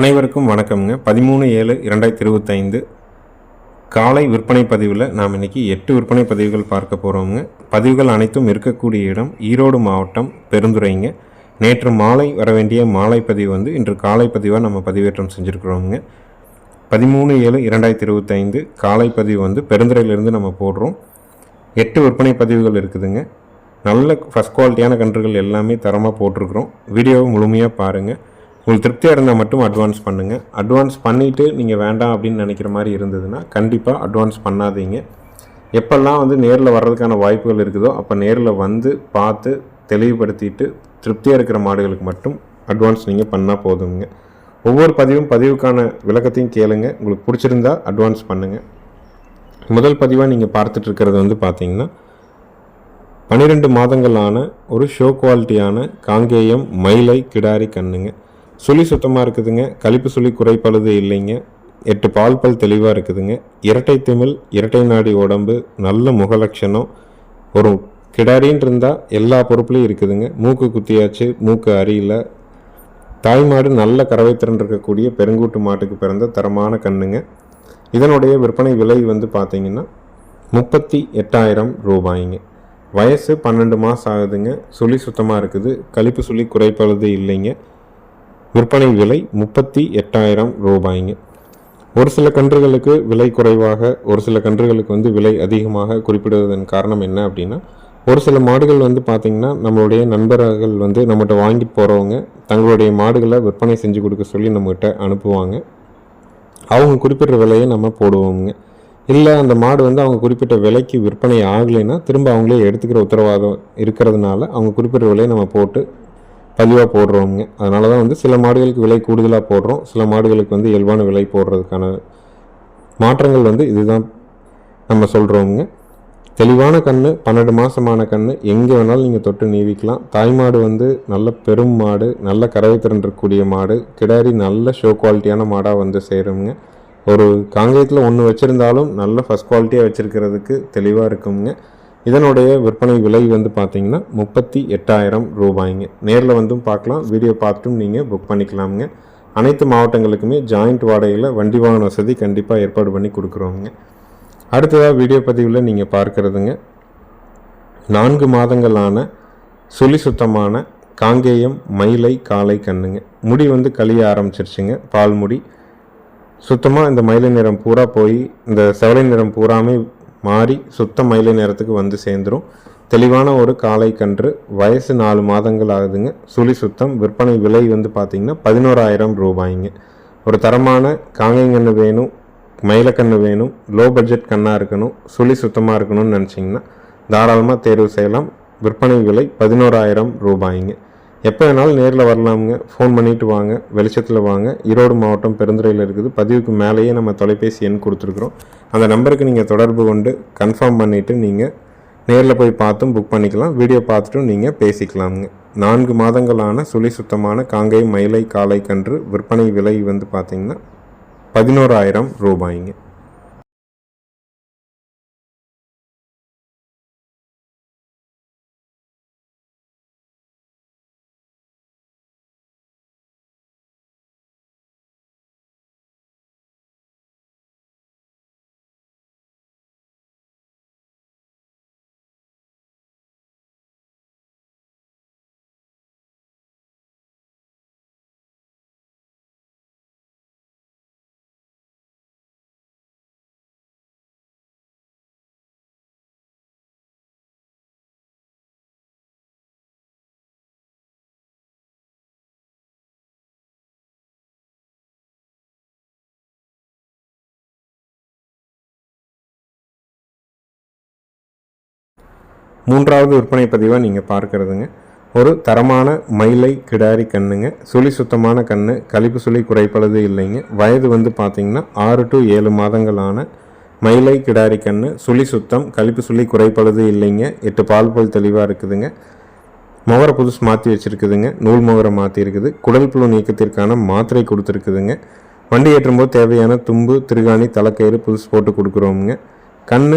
அனைவருக்கும் வணக்கம்ங்க. பதிமூணு ஏழு இரண்டாயிரத்தி இருபத்தைந்து காலை விற்பனை பதிவில் நாம் இன்னைக்கு எட்டு விற்பனை பதிவுகள் பார்க்க போகிறோங்க பதிவுகள் அனைத்தும் இருக்கக்கூடிய இடம் ஈரோடு மாவட்டம் பெருந்துறைங்க. நேற்று மாலை வர வேண்டிய மாலை பதிவு வந்து இன்று காலை பதிவாக நம்ம பதிவேற்றம் செஞ்சுருக்குறோங்க பதிமூணு ஏழு இரண்டாயிரத்தி இருபத்தைந்து காலை பதிவு வந்து பெருந்துறையிலேருந்து நம்ம போடுறோம். எட்டு விற்பனை பதிவுகள் இருக்குதுங்க. நல்ல ஃபஸ்ட் குவாலிட்டியான கன்றுகள் எல்லாமே தரமாக போட்டிருக்கிறோம். வீடியோவை முழுமையாக பாருங்கள் உங்களுக்கு திருப்தியாக இருந்தால் மட்டும் அட்வான்ஸ் பண்ணுங்கள் அட்வான்ஸ் பண்ணிவிட்டு நீங்கள் வேண்டாம் அப்படின்னு நினைக்கிற மாதிரி இருந்ததுன்னா கண்டிப்பாக அட்வான்ஸ் பண்ணாதீங்க. எப்பெல்லாம் வந்து நேரில் வர்றதுக்கான வாய்ப்புகள் இருக்குதோ அப்போ நேரில் வந்து பார்த்து தெளிவுபடுத்திட்டு திருப்தியாக இருக்கிற மாடுகளுக்கு மட்டும் அட்வான்ஸ் நீங்கள் பண்ணால் போதுங்க ஒவ்வொரு பதிவும் பதிவுக்கான விளக்கத்தையும் கேளுங்க. உங்களுக்கு பிடிச்சிருந்தா அட்வான்ஸ் பண்ணுங்கள் முதல் பதிவாக நீங்கள் பார்த்துட்டு இருக்கிறது வந்து பார்த்தீங்கன்னா பன்னிரெண்டு மாதங்களான ஒரு ஷோ குவாலிட்டியான காங்கேயம் மயிலை கிடாரி கண்ணுங்க. சுழி சுத்தமாக இருக்குதுங்க. கழிப்பு சுழி குறைப்பழுது இல்லைங்க. எட்டு பால் பல் தெளிவாக இருக்குதுங்க. இரட்டை திமிழ் இரட்டை நாடி உடம்பு நல்ல முகலட்சணம் ஒரு கிடாரின்னு இருந்தால் எல்லா பொறுப்புலையும் இருக்குதுங்க. மூக்கு குத்தியாச்சு மூக்கு அரியில். தாய்மாடு நல்ல கறவைத்திறன் இருக்கக்கூடிய பெருங்கூட்டு மாட்டுக்கு பிறந்த தரமான கண்ணுங்க. இதனுடைய விற்பனை விலை வந்து பார்த்தீங்கன்னா முப்பத்தி எட்டாயிரம் ரூபாய்ங்க. வயசு பன்னெண்டு மாதம் ஆகுதுங்க. சுழி சுத்தமாக இருக்குது. கழிப்பு சுழி குறைப்பழுது இல்லைங்க. விற்பனை விலை முப்பத்தி எட்டாயிரம் ரூபாய்ங்க. ஒரு சில கன்றுகளுக்கு விலை குறைவாக ஒரு சில கன்றுகளுக்கு வந்து விலை அதிகமாக குறிப்பிடுவதன் காரணம் என்ன அப்படின்னா ஒரு சில மாடுகள் வந்து பார்த்திங்கன்னா நம்மளுடைய நண்பர்கள் வந்து நம்மகிட்ட வாங்கிட்டு போகிறவங்க தங்களுடைய மாடுகளை விற்பனை செஞ்சு கொடுக்க சொல்லி நம்மகிட்ட அனுப்புவாங்க. அவங்க குறிப்பிட்ட விலையை நம்ம போடுவோங்க இல்லை அந்த மாடு வந்து அவங்க குறிப்பிட்ட விலைக்கு விற்பனை ஆகலைன்னா திரும்ப அவங்களே எடுத்துக்கிற உத்தரவாதம் இருக்கிறதுனால அவங்க குறிப்பிட்ட விலையை நம்ம போட்டு பதிவாக போடுறோங்க அதனால தான் வந்து சில மாடுகளுக்கு விலை கூடுதலாக போடுறோம். சில மாடுகளுக்கு வந்து இயல்பான விலை போடுறதுக்கான மாற்றங்கள் வந்து இதுதான் நம்ம சொல்கிறோங்க தெளிவான கன்று பன்னெண்டு மாதமான கன்று எங்கே வேணாலும் நீங்கள் தொட்டு நீவிக்கலாம். தாய்மாடு வந்து நல்ல பெரும் மாடு நல்ல கறவைத்திறன் இருக்கக்கூடிய மாடு கிடாரி நல்ல ஷோ குவாலிட்டியான மாடாக வந்து சேருங்க. ஒரு காங்கேயத்தில் ஒன்று வச்சுருந்தாலும் நல்ல ஃபஸ்ட் குவாலிட்டியாக வச்சுருக்கிறதுக்கு தெளிவாக இருக்குங்க. இதனுடைய விற்பனை விலை வந்து பார்த்தீங்கன்னா முப்பத்தி எட்டாயிரம் ரூபாய்ங்க. நேரில் வந்தும் பார்க்கலாம். வீடியோ பார்த்துட்டும் நீங்கள் புக் பண்ணிக்கலாமுங்க. அனைத்து மாவட்டங்களுக்குமே ஜாயிண்ட் வாடகையில் வண்டி வாகன வசதி கண்டிப்பாக ஏற்பாடு பண்ணி கொடுக்குறோங்க அடுத்ததாக வீடியோ பதிவில் நீங்கள் பார்க்குறதுங்க. நான்கு மாதங்களான சுழி சுத்தமான காங்கேயம் மயிலை காலை கண்ணுங்க. முடி வந்து கழிய ஆரம்பிச்சிருச்சுங்க. பால் முடி. சுத்தமாக இந்த மயிலை நிறம் பூரா போய் இந்த செவலை நிறம் பூராமே மாறி சுத்த மயிலை நேரத்துக்கு வந்து சேர்ந்துடும் தெளிவான ஒரு காலை கன்று வயசு நாலு மாதங்கள் ஆகுதுங்க. சுழி சுத்தம் விற்பனை விலை வந்து பார்த்திங்கன்னா பதினோராயிரம் ரூபாய்ங்க. ஒரு தரமான காங்கைங்கன்று வேணும் மயிலக்கன்று வேணும் லோ பட்ஜெட் கண்ணாக இருக்கணும் சுழி சுத்தமாக இருக்கணும்னு நினச்சிங்கன்னா தாராளமாக தேர்வு செய்யலாம். விற்பனை விலை பதினோராயிரம் ரூபாய்ங்க. எப்போ வேணாலும் நேரில் வரலாமுங்க. ஃபோன் பண்ணிவிட்டு வாங்க. வெளிச்சத்தில் வாங்க. ஈரோடு மாவட்டம் பெருந்துறையில் இருக்குது. பதிவுக்கு மேலேயே நம்ம தொலைபேசி எண் கொடுத்துருக்குறோம். அந்த நம்பருக்கு நீங்கள் தொடர்பு கொண்டு கன்ஃபார்ம் பண்ணிவிட்டு நீங்கள் நேரில் போய் பார்த்தும் புக் பண்ணிக்கலாம். வீடியோ பார்த்துட்டும் நீங்கள் பேசிக்கலாமுங்க. நான்கு மாதங்களான சுழி சுத்தமான காங்கை மயிலை காலை கன்று விற்பனை விலை வந்து பார்த்திங்கன்னா பதினோராயிரம் ரூபாய்ங்க. மூன்றாவது விற்பனை பதிவாக நீங்கள் பார்க்குறதுங்க. ஒரு தரமான மயிலை கிடாரி கண்ணுங்க. சுழி சுத்தமான கண்ணு. கழிப்பு சுழி குறைப்பளது இல்லைங்க. வயது வந்து பார்த்திங்கன்னா ஆறு டு ஏழு மாதங்களான மயிலை கிடாரி கண்ணு. சுழி சுத்தம் கழிப்பு சுழி குறைப்பளது இல்லைங்க. எட்டு பால் போல் தெளிவாக இருக்குதுங்க. முகரை புதுசு மாற்றி வச்சுருக்குதுங்க. நூல் முகரை மாற்றிருக்குது குடல் புழு நீக்கத்திற்கான மாத்திரை கொடுத்துருக்குதுங்க. வண்டி ஏற்றும்போது தேவையான தும்பு திருகாணி தலைக்கயிறு புதுசு போட்டு கொடுக்குறோமுங்க. கண்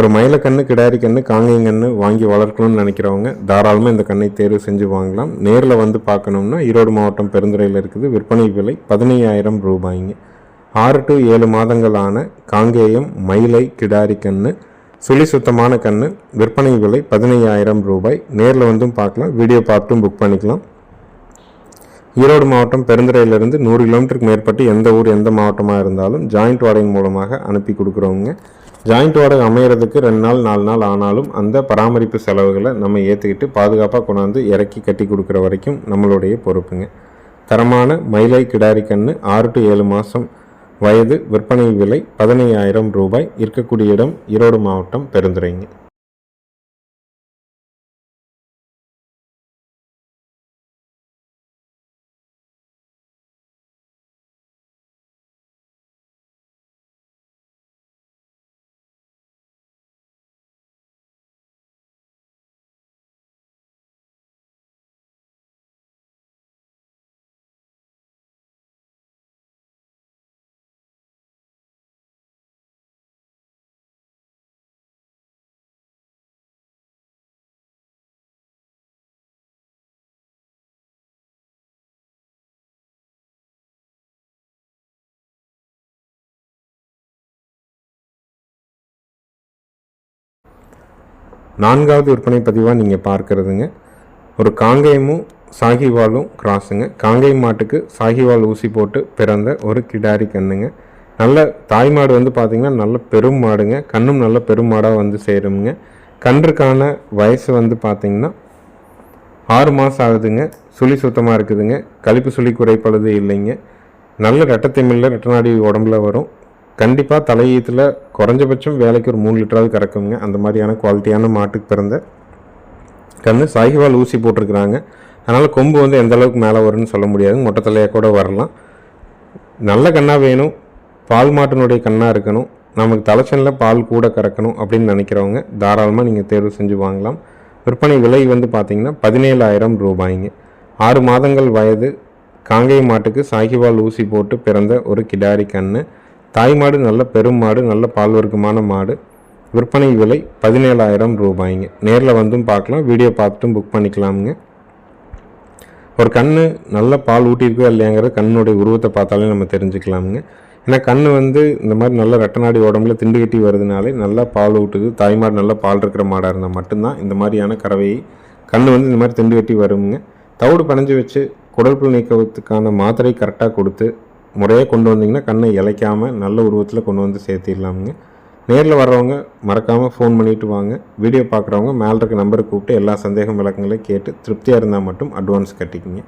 ஒரு மயிலக்கண்ணு கிடாரி கண்ணு காங்கையங்கண்ணு வாங்கி வளர்க்கணும்னு நினைக்கிறவங்க தாராளமாக இந்த கண்ணை தேர்வு செஞ்சு வாங்கலாம். நேரில் வந்து பார்க்கணும்னா ஈரோடு மாவட்டம் பெருந்துறையில் இருக்குது. விற்பனை விலை பதினையாயிரம் ரூபாய்ங்க. ஆறு டு ஏழு மாதங்களான காங்கேயம் மயிலை கிடாரி கண்ணு சுழி சுத்தமான கண்ணு விற்பனை விலை பதினையாயிரம் ரூபாய். நேரில் வந்தும் பார்க்கலாம். வீடியோ பார்த்தும் புக் பண்ணிக்கலாம். ஈரோடு மாவட்டம் பெருந்துறையிலிருந்து நூறு கிலோமீட்டருக்கு மேற்பட்டு எந்த ஊர் எந்த மாவட்டமாக இருந்தாலும் ஜாயிண்ட் வாடகை மூலமாக அனுப்பி கொடுக்குறவங்க ஜாயிண்ட் வாடகை அமையிறதுக்கு ரெண்டு நாள் நாலு நாள் ஆனாலும் அந்த பராமரிப்பு செலவுகளை நம்ம ஏற்றுக்கிட்டு பாதுகாப்பாக கொண்டாந்து இறக்கி கட்டி கொடுக்குற வரைக்கும் நம்மளுடைய பொறுப்புங்க. தரமான மயிலை கிடாரி கன்று ஆறு டு ஏழு மாதம் வயது விற்பனை விலை பதினையாயிரம் ரூபாய். இருக்கக்கூடிய இடம் ஈரோடு மாவட்டம் பெருந்துறைங்க. நான்காவது விற்பனை பதிவாக நீங்கள் பார்க்குறதுங்க. ஒரு காங்கேயமும் சாகிவாலும் கிராஸுங்க. காங்கேயம் மாட்டுக்கு சாகிவால் ஊசி போட்டு பிறந்த ஒரு கிடாரி கண்ணுங்க. நல்ல தாய் மாடு வந்து பார்த்திங்கன்னா நல்ல பெரும் மாடுங்க. கண்ணும் நல்ல பெரும் மாடாக வந்து சேருங்க கன்றுக்கான வயசு வந்து பார்த்திங்கன்னா ஆறு மாதம் ஆகுதுங்க. சுழி சுத்தமாக இருக்குதுங்க. கழிப்பு சுழி குறைப்பழுது இல்லைங்க. நல்ல ரெட்டத்தைமில்ல ரெட்டநாடி உடம்புல வரும். கண்டிப்பாக தலையீத்தில் குறைஞ்சபட்சம் வேலைக்கு ஒரு மூணு லிட்டராவது கறக்குங்க. அந்த மாதிரியான குவாலிட்டியான மாட்டுக்கு பிறந்த கன்று. சாகிவால் ஊசி போட்டிருக்கிறாங்க. அதனால் கொம்பு வந்து எந்த அளவுக்கு மேலே வரும்னு சொல்ல முடியாது. மொட்டை தலையாக கூட வரலாம். நல்ல கண்ணாக வேணும். பால் மாட்டினுடைய கண்ணாக இருக்கணும். நமக்கு தலைச்சனில் பால் கூட கறக்கணும் அப்படின்னு நினைக்கிறவங்க தாராளமாக நீங்கள் தேர்வு செஞ்சு வாங்கலாம். விற்பனை விலை வந்து பார்த்திங்கன்னா பதினேழாயிரம் ரூபாய்ங்க. ஆறு மாதங்கள் வயது. காங்கேய மாட்டுக்கு சாகிவால் ஊசி போட்டு பிறந்த ஒரு கிடாரி கன்று தாய் மாடு நல்ல பெரும் மாடு நல்ல பால் வர்க்கமான மாடு. விற்பனை விலை பதினேழாயிரம் ரூபாய்ங்க. நேரில் வந்தும் பார்க்கலாம் வீடியோ பார்த்துட்டும் புக் பண்ணிக்கலாமுங்க. ஒரு கண் நல்ல பால் ஊட்டியிருக்கோ இல்லையாங்கிற கண்ணுடைய உருவத்தை பார்த்தாலே நம்ம தெரிஞ்சுக்கலாமுங்க. ஏன்னா கண் வந்து இந்த மாதிரி நல்ல ரெட்டநாடி உடம்புல திண்டு கட்டி வருதுனாலே நல்லா பால் ஊட்டுது. தாய்மாடு நல்லா பால் இருக்கிற மாடாக இருந்தால் மட்டும்தான் இந்த மாதிரியான கறவையை கண் வந்து இந்த மாதிரி திண்டு கட்டி வருங்க. தவிடு பனைஞ்சு வச்சு குடல்புல் நீக்கத்துக்கான மாத்திரை கரெக்டாக கொடுத்து முறையாக கொண்டு வந்தீங்கன்னா கண்ணை இலைக்காமல் நல்ல உருவத்தில் கொண்டு வந்து சேர்த்திடலாமுங்க. நேரில் வர்றவங்க மறக்காமல் ஃபோன் பண்ணிவிட்டு வாங்க. வீடியோ பார்க்குறவங்க மேலே இருக்க நம்பருக்கு கூப்பிட்டு எல்லா சந்தேகம் விளக்கங்களையும் கேட்டு திருப்தியாக இருந்தால் மட்டும் அட்வான்ஸ் கட்டிக்கிங்க.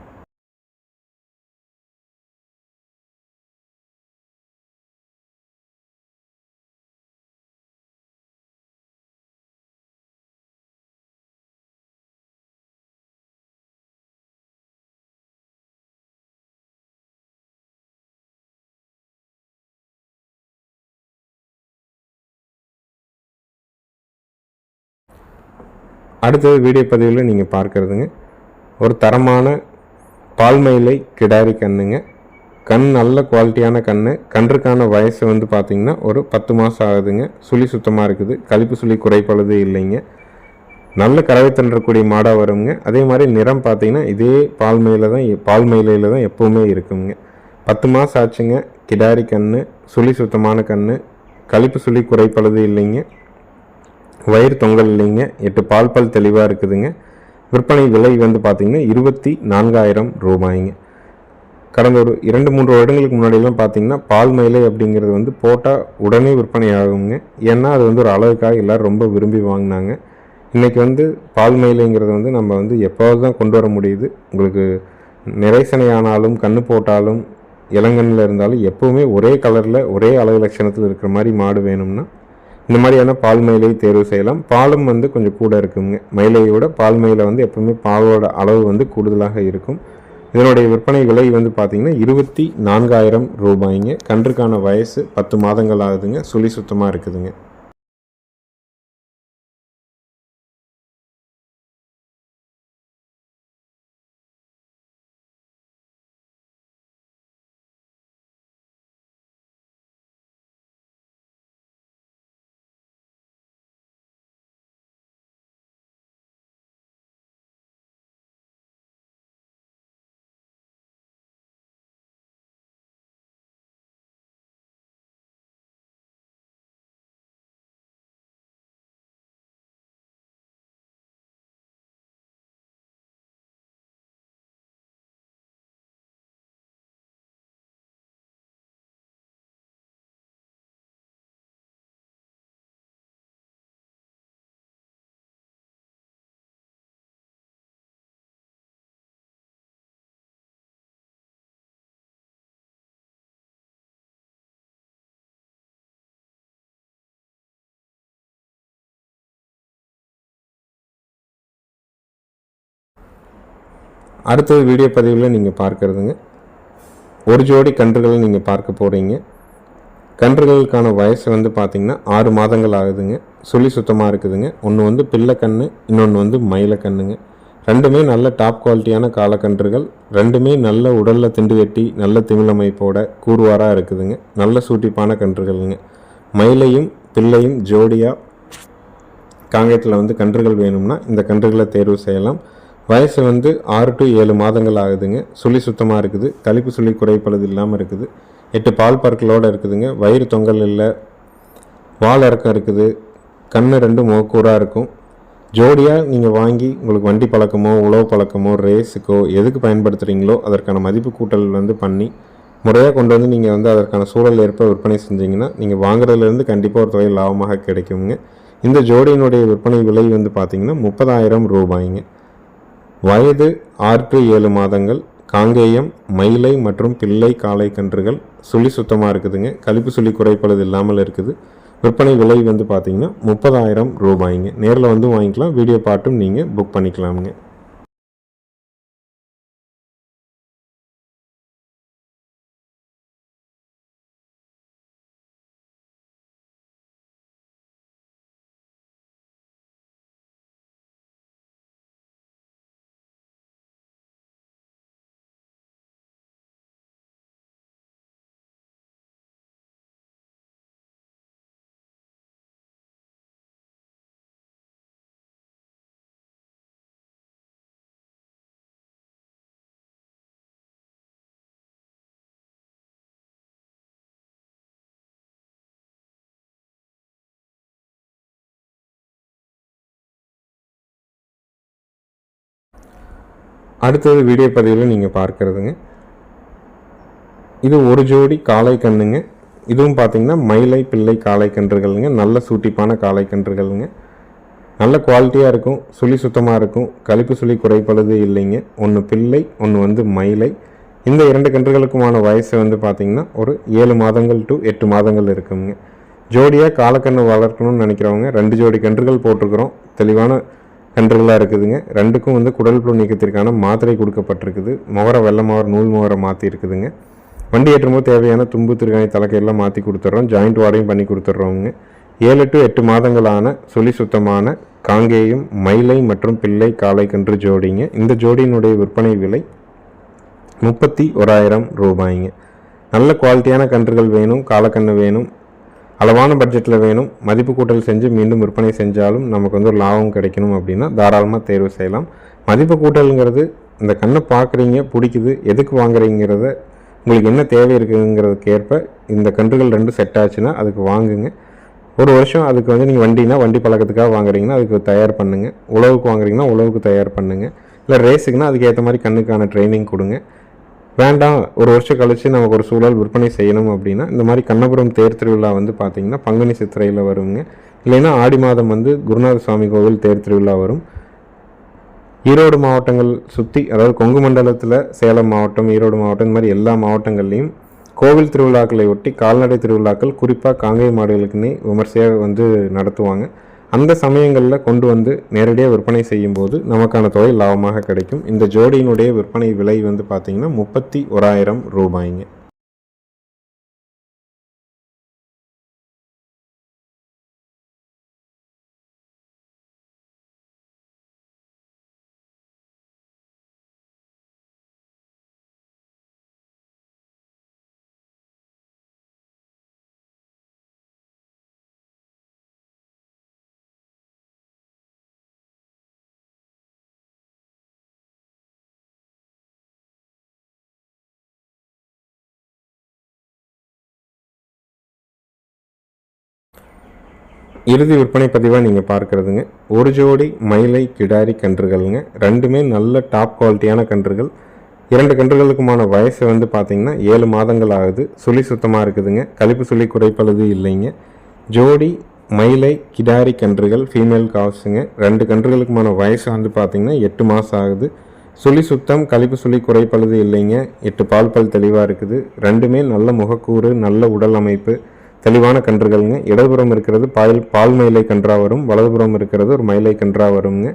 அடுத்தது வீடியோ பதிவில் நீங்கள் பார்க்குறதுங்க. ஒரு தரமான பால்மயிலை கிடாரி கண்ணுங்க. கண் நல்ல குவாலிட்டியான கண் கன்றுக்கான வயசு வந்து பார்த்திங்கன்னா ஒரு பத்து மாதம் ஆகுதுங்க. சுழி சுத்தமாக இருக்குது. கழிப்பு சுழி குறைப்பழுது இல்லைங்க. நல்ல கறவை தண்டக்கூடிய மாடாக வருங்க. அதே மாதிரி நிறம் பார்த்திங்கன்னா இதே பால்மயில தான் பால் மயிலையில் தான் எப்போவுமே இருக்குங்க. பத்து மாதம் ஆச்சுங்க. கிடாரி கண் சுழி சுத்தமான கண் கழிப்பு சுழி குறைப்பழுது இல்லைங்க. வயிறு தொங்கல் இல்லைங்க. எட்டு பால் பல் தெளிவாக இருக்குதுங்க. விற்பனை விலை வந்து பார்த்திங்கன்னா இருபத்தி நான்காயிரம் ரூபாய்ங்க. கடந்த ஒரு இரண்டு மூன்று வருடங்களுக்கு முன்னாடியெல்லாம் பார்த்தீங்கன்னா பால் மயிலை அப்படிங்கிறது வந்து போட்டால் உடனே விற்பனை ஆகுங்க. ஏன்னா அது வந்து ஒரு அளவுக்காக எல்லோரும் ரொம்ப விரும்பி வாங்கினாங்க. இன்றைக்கி வந்து பால் மயிலைங்கிறது வந்து நம்ம வந்து எப்போது தான் கொண்டு வர முடியுது? உங்களுக்கு நிறைசனையானாலும் கண்ணு போட்டாலும் இளங்கண்ணில் இருந்தாலும் எப்போவுமே ஒரே கலரில் ஒரே அளவு லட்சணத்தில் இருக்கிற மாதிரி மாடு வேணும்னா இந்த மாதிரியான பால் மயிலை தேர்வு செய்யலாம். பாலும் வந்து கொஞ்சம் கூட இருக்குங்க. மயிலையோட பால் மயிலை வந்து எப்பவுமே பாலோட அளவு வந்து கூடுதலாக இருக்கும். இதனுடைய விற்பனை விலை வந்து பார்த்திங்கன்னா இருபத்தி நான்காயிரம் ரூபாய்ங்க. கன்றுக்கான வயசு பத்து மாதங்கள் ஆகுதுங்க. சுழி சுத்தமாக இருக்குதுங்க. அடுத்தது வீடியோ பதிவில் நீங்கள் பார்க்குறதுங்க. ஒரு ஜோடி கன்றுகளை நீங்கள் பார்க்க போகிறீங்க கன்றுகளுக்கான வயசு வந்து பார்த்திங்கன்னா ஆறு மாதங்கள் ஆகுதுங்க. சுழி சுத்தமாக இருக்குதுங்க. ஒன்று வந்து பிள்ளை கன்று இன்னொன்று வந்து மயிலக்கண்ணுங்க கன்றுங்க ரெண்டுமே நல்ல டாப் குவாலிட்டியான காலக்கன்றுகள் ரெண்டுமே நல்ல உடலில் திண்டு வெட்டி நல்ல திமிழமைப்போட கூறுவாராக இருக்குதுங்க. நல்ல சூட்டிப்பான கன்றுகள்ங்க. மயிலையும் பிள்ளையும் ஜோடியாக காங்கேயத்தில் வந்து கன்றுகள் வேணும்னா இந்த கன்றுகளை தேர்வு செய்யலாம். வயசு வந்து ஆறு டு ஏழு மாதங்கள் ஆகுதுங்க. சுழி சுத்தமாக இருக்குது. கழிப்பு சுழி குறைப்பழுது இல்லாமல் இருக்குது. எட்டு பால் பற்களோடு இருக்குதுங்க. வயிறு தொங்கல் இல்லை. வால் இறக்கம் இருக்குது. கண் ரெண்டு மோக்கூராக இருக்கும். ஜோடியாக நீங்கள் வாங்கி உங்களுக்கு வண்டி பழக்கமோ உழவு பழக்கமோ ரேஸுக்கோ எதுக்கு பயன்படுத்துகிறீங்களோ அதற்கான மதிப்பு கூட்டல் வந்து பண்ணி முறையாக கொண்டு வந்து நீங்கள் வந்து அதற்கான சூழல் ஏற்ப விற்பனை செஞ்சீங்கன்னா நீங்கள் வாங்குறதுலேருந்து கண்டிப்பாக ஒரு தொகை லாபமாக கிடைக்குங்க. இந்த ஜோடியினுடைய விற்பனை விலை வந்து பார்த்திங்கன்னா முப்பதாயிரம் ரூபாய்ங்க. வயது ஆறு ஏழு மாதங்கள் காங்கேயம் மயிலை மற்றும் பிள்ளை காளை கன்றுகள் சுழி சுத்தமாக இருக்குதுங்க. கழிப்பு சுழி குறைப்பழுது இல்லாமல் இருக்குது. விற்பனை விலை வந்து பார்த்திங்கன்னா முப்பதாயிரம் ரூபாய்ங்க. நேரில் வந்து வாங்கிக்கலாம் வீடியோ பாட்டும் நீங்கள் புக் பண்ணிக்கலாமுங்க. அடுத்தது வீடியோ பதிவில் நீங்கள் பார்க்குறதுங்க. இது ஒரு ஜோடி காளை கன்றுங்க. இதுவும் பார்த்தீங்கன்னா மயிலை பிள்ளை காளை கன்றுகள்ங்க. நல்ல சூட்டிப்பான காளை கன்றுகள்ங்க. நல்ல குவாலிட்டியாக இருக்கும். சுழி சுத்தமாக இருக்கும். கழிப்பு சுழி குறைப்பழுது இல்லைங்க. ஒன்று பிள்ளை ஒன்று வந்து மயிலை. இந்த இரண்டு கன்றுகளுக்குமான வயசு வந்து பார்த்திங்கன்னா ஒரு ஏழு மாதங்கள் டு எட்டு மாதங்கள் இருக்குங்க. ஜோடியாக காலக்கன்று வளர்க்கணும்னு நினைக்கிறவங்க ரெண்டு ஜோடி கன்றுகள் போட்டிருக்கிறோம். தெளிவான கன்றுகளாக இருக்குதுங்க. ரெண்டுக்கும் வந்து குடல் புழு நீக்கத்திற்கான மாத்திரை கொடுக்கப்பட்டிருக்குது. முகர வெள்ளை முகர நூல் முகர மாற்றி இருக்குதுங்க. வண்டி ஏற்றும்போது தேவையான தும்பு திருகாணி தலைக்கையெல்லாம் மாற்றி கொடுத்துட்றோம் ஜாயிண்ட் வாடையும் பண்ணி கொடுத்துட்றோங்க ஏழு டு எட்டு மாதங்களான சுழி சுத்தமான காங்கேயும் மயிலை மற்றும் பிள்ளை காளை கன்று ஜோடிங்க. இந்த ஜோடியினுடைய விற்பனை விலை முப்பத்தி ஓராயிரம் ரூபாய்ங்க. நல்ல குவாலிட்டியான கன்றுகள் வேணும் காலக்கன்று வேணும் அளவான பட்ஜெட்டில் வேணும். மதிப்பு கூட்டல் செஞ்சு மீண்டும் விற்பனை செஞ்சாலும் நமக்கு வந்து ஒரு லாபம் கிடைக்கணும் அப்படின்னா தாராளமாக தேர்வு செய்யலாம். மதிப்பு கூட்டலுங்கிறது இந்த கண்ணை பார்க்குறீங்க பிடிக்குது எதுக்கு வாங்குறீங்கிறத உங்களுக்கு என்ன தேவை இருக்குங்கிறதுக்கு ஏற்ப இந்த கன்றுகள் ரெண்டும் செட் ஆச்சுன்னா அதுக்கு வாங்குங்க. ஒரு வருஷம் அதுக்கு வந்து நீங்கள் வண்டினா வண்டி பழக்கத்துக்காக வாங்குறீங்கன்னா அதுக்கு தயார் பண்ணுங்கள் உழவுக்கு வாங்குறீங்கன்னா உழவுக்கு தயார் பண்ணுங்கள் இல்லை ரேஸுக்குன்னா அதுக்கு ஏற்ற மாதிரி கண்ணுக்கான ட்ரைனிங் கொடுங்க. வேண்டாம் ஒரு வருஷம் கழித்து நமக்கு ஒரு சூழல் விற்பனை செய்யணும் அப்படின்னா இந்த மாதிரி கண்ணபுரம் தேர் திருவிழா வந்து பார்த்திங்கன்னா பங்குனி சித்திரையில் வருங்க. இல்லைன்னா ஆடி மாதம் வந்து குருநாத சுவாமி கோவில் தேர் திருவிழா வரும். ஈரோடு மாவட்டங்கள் சுற்றி அதாவது கொங்கு மண்டலத்தில் சேலம் மாவட்டம் ஈரோடு மாவட்டம் இந்த மாதிரி எல்லா மாவட்டங்கள்லேயும் கோவில் திருவிழாக்களை ஒட்டி கால்நடை திருவிழாக்கள் குறிப்பாக காங்கேய மாடுகளுக்குன்னே விமர்சையாக வந்து நடத்துவாங்க. அந்த சமயங்களில் கொண்டு வந்து நேரடியாக விற்பனை செய்யும்போது நமக்கான தொகை லாபமாக கிடைக்கும். இந்த ஜோடியினுடைய விற்பனை விலை வந்து பார்த்திங்கன்னா முப்பத்தி ஓராயிரம் ரூபாய்ங்க. இறுதி விற்பனை பதிவாக நீங்கள் பார்க்குறதுங்க. ஒரு ஜோடி மயிலை கிடாரி கன்றுகள்ங்க. ரெண்டுமே நல்ல டாப் குவாலிட்டியான கன்றுகள். இரண்டு கன்றுகளுக்குமான வயசு வந்து பார்த்திங்கன்னா ஏழு மாதங்கள் ஆகுது. சுழி சுத்தமாக இருக்குதுங்க. கழிப்பு சுழி குறைப்பழுது இல்லைங்க. ஜோடி மயிலை கிடாரி கன்றுகள் ஃபீமேல் காசுங்க ரெண்டு கன்றுகளுக்குமான வயசு வந்து பார்த்திங்கன்னா எட்டு மாதம் ஆகுது. சுழி சுத்தம் கழிப்பு சுழி குறைப்பழுது இல்லைங்க. எட்டு பால் பல் தெளிவாக இருக்குது. ரெண்டுமே நல்ல முகக்கூறு நல்ல உடல் அமைப்பு. தெளிவான கன்றுகள்ங்க. இடதுபுறம் இருக்கிறது பால் பால் மயிலை கன்றாக வரும். வலதுபுறம் இருக்கிறது ஒரு மயிலை கன்றாக வருங்க.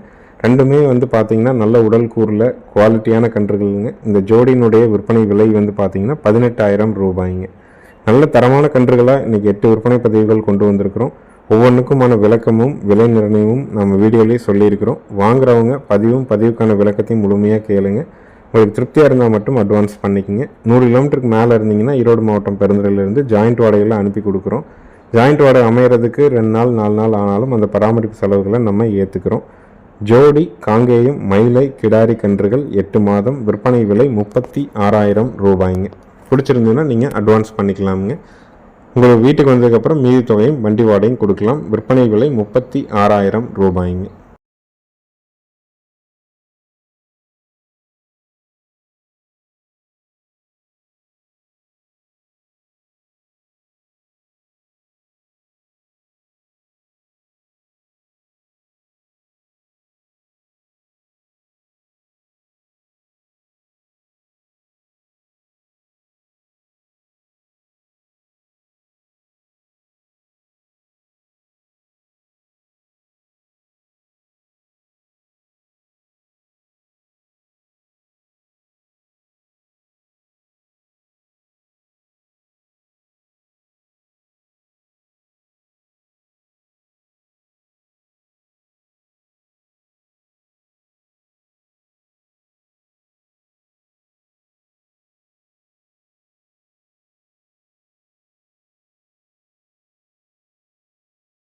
ரெண்டுமே வந்து பார்த்தீங்கன்னா நல்ல உடல் கூறில் குவாலிட்டியான கன்றுகள்ங்க. இந்த ஜோடியினுடைய விற்பனை விலை வந்து பார்த்தீங்கன்னா பதினெட்டாயிரம் ரூபாய்ங்க. நல்ல தரமான கன்றுகளாக இன்றைக்கி எட்டு விற்பனை பதிவுகள் கொண்டு வந்திருக்கிறோம். ஒவ்வொன்றுக்குமான விளக்கமும் விலை நிர்ணயமும் நம்ம வீடியோலேயே சொல்லியிருக்கிறோம். வாங்குறவங்க பதிவும் பதிவுக்கான விளக்கத்தையும் முழுமையாக கேளுங்கள் உங்களுக்கு திருப்தியாக இருந்தால் மட்டும் அட்வான்ஸ் பண்ணிக்கோங்க. நூறு கிலோமீட்டருக்கு மேலே இருந்தீங்கன்னா ஈரோடு மாவட்டம் பெருந்துறையிலேருந்து ஜாயிண்ட் வாடகையில் அனுப்பி கொடுக்குறோம். ஜாயிண்ட் வாடகை அமையிறதுக்கு ரெண்டு நாள் நாலு நாள் ஆனாலும் அந்த பராமரிப்பு செலவுகளை நம்ம ஏற்றுக்கிறோம் ஜோடி காங்கேயம் மயிலை கிடாரி கன்றுகள் எட்டு மாதம் விற்பனை விலை முப்பத்தி ஆறாயிரம் ரூபாய்ங்க. பிடிச்சிருந்ததுன்னா நீங்கள் அட்வான்ஸ் பண்ணிக்கலாமுங்க. உங்கள் வீட்டுக்கு வந்ததுக்கப்புறம் மீதி தொகையும் வண்டி வாடகையும் கொடுக்கலாம். விற்பனை விலை முப்பத்தி ஆறாயிரம் ரூபாய்ங்க.